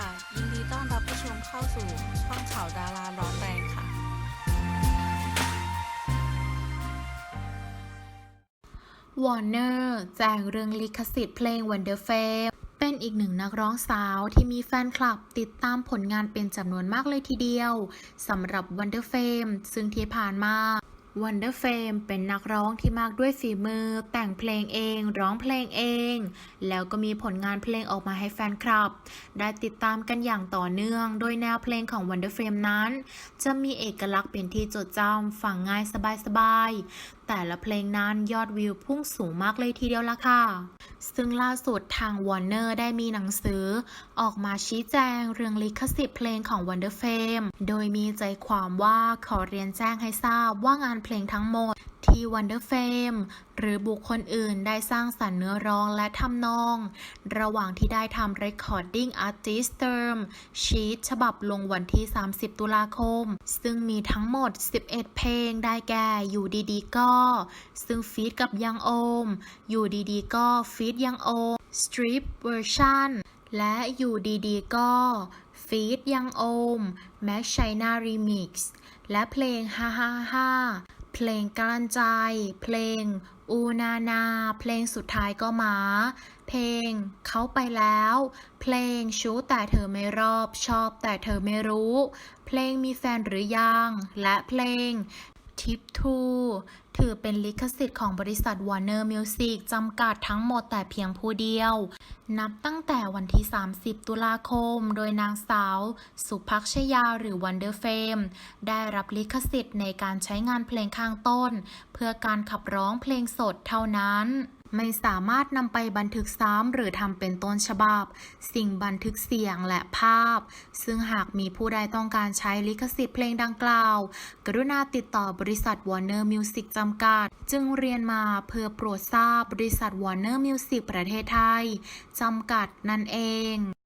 ค่ะ ยินดีต้อนรับผู้ชมเข้าสู่ช่องข่าวดาราร้อนแรงค่ะ วอร์เนอร์แจงเรื่องลิขสิทธิ์เพลง Wonder Fame เป็นอีกหนึ่งนักร้องสาวที่มีแฟนคลับติดตามผลงานเป็นจำนวนมากเลยทีเดียวสำหรับ Wonder Fame ซึ่งที่ผ่านมา วันเดอร์เฟมเป็นนักร้องที่มากด้วยฝีมือ แต่งเพลงเอง ร้องเพลงเอง แล้วก็มีผลงานเพลงออกมาให้แฟนคลับ ได้ติดตามกันอย่างต่อเนื่อง โดยแนวเพลงของวันเดอร์เฟมนั้น จะมีเอกลักษณ์เป็นที่จดจำฟังง่ายสบายๆ แต่ละเพลงนั้นยอดวิวพุ่งสูงมากเลยทีเดียวละค่ะ ซึ่งล่าสุดทาง Warner ได้มีหนังสือ ออกมาชี้แจงเรื่องลิขสิทธิ์เพลงของ Wonder Fame โดยมีใจความว่าขอเรียนแจ้งให้ทราบว่างานเพลงทั้งหมด ที่ Wonder Fame หรือบุคคลอื่นได้สร้างสรรค์เนื้อร้องและทำนอง ระหว่างที่ได้ทำ Recording Artist Term Sheet ฉบับลงวันที่ 30 ตุลาคม ซึ่งมีทั้งหมด 11 เพลงได้แก่อยู่ดีๆก็ ซึ่งฟีดกับยังโอม อยู่ดีๆก็ฟีดยังโอม Strip Version และอยู่ดีๆก็ฟีดยังโอม Max China Remix และเพลง 555 เพลงกลั้นใจ เพลง อูนานา เพลงสุดท้ายก็หมา เพลง เขาไปแล้ว เพลงชู้แต่เธอไม่รอบชอบแต่เธอไม่รู้ เพลงมีแฟนหรือยัง และเพลง ทิปทูถือเป็นลิขสิทธิ์ของบริษัท Warner Music จำกัดทั้งหมดแต่เพียงผู้เดียว นับตั้งแต่วันที่ 30 ตุลาคม โดยนางสาว สุภักชยาหรือ Wonder Fame ได้รับลิขสิทธิ์ในการใช้งานเพลงข้างต้น เพื่อการขับร้องเพลงสดเท่านั้น ไม่สามารถนำไปบันทึกซ้ำหรือทำเป็นต้นฉบับ สิ่งบันทึกเสียงและภาพ ซึ่งหากมีผู้ใดต้องการใช้ลิขสิทธิ์เพลงดังกล่าว กรุณาติดต่อบริษัท Warner Music จำกัด จึงเรียนมาเพื่อโปรดทราบบริษัท Warner Music ประเทศไทย จำกัดนั่นเอง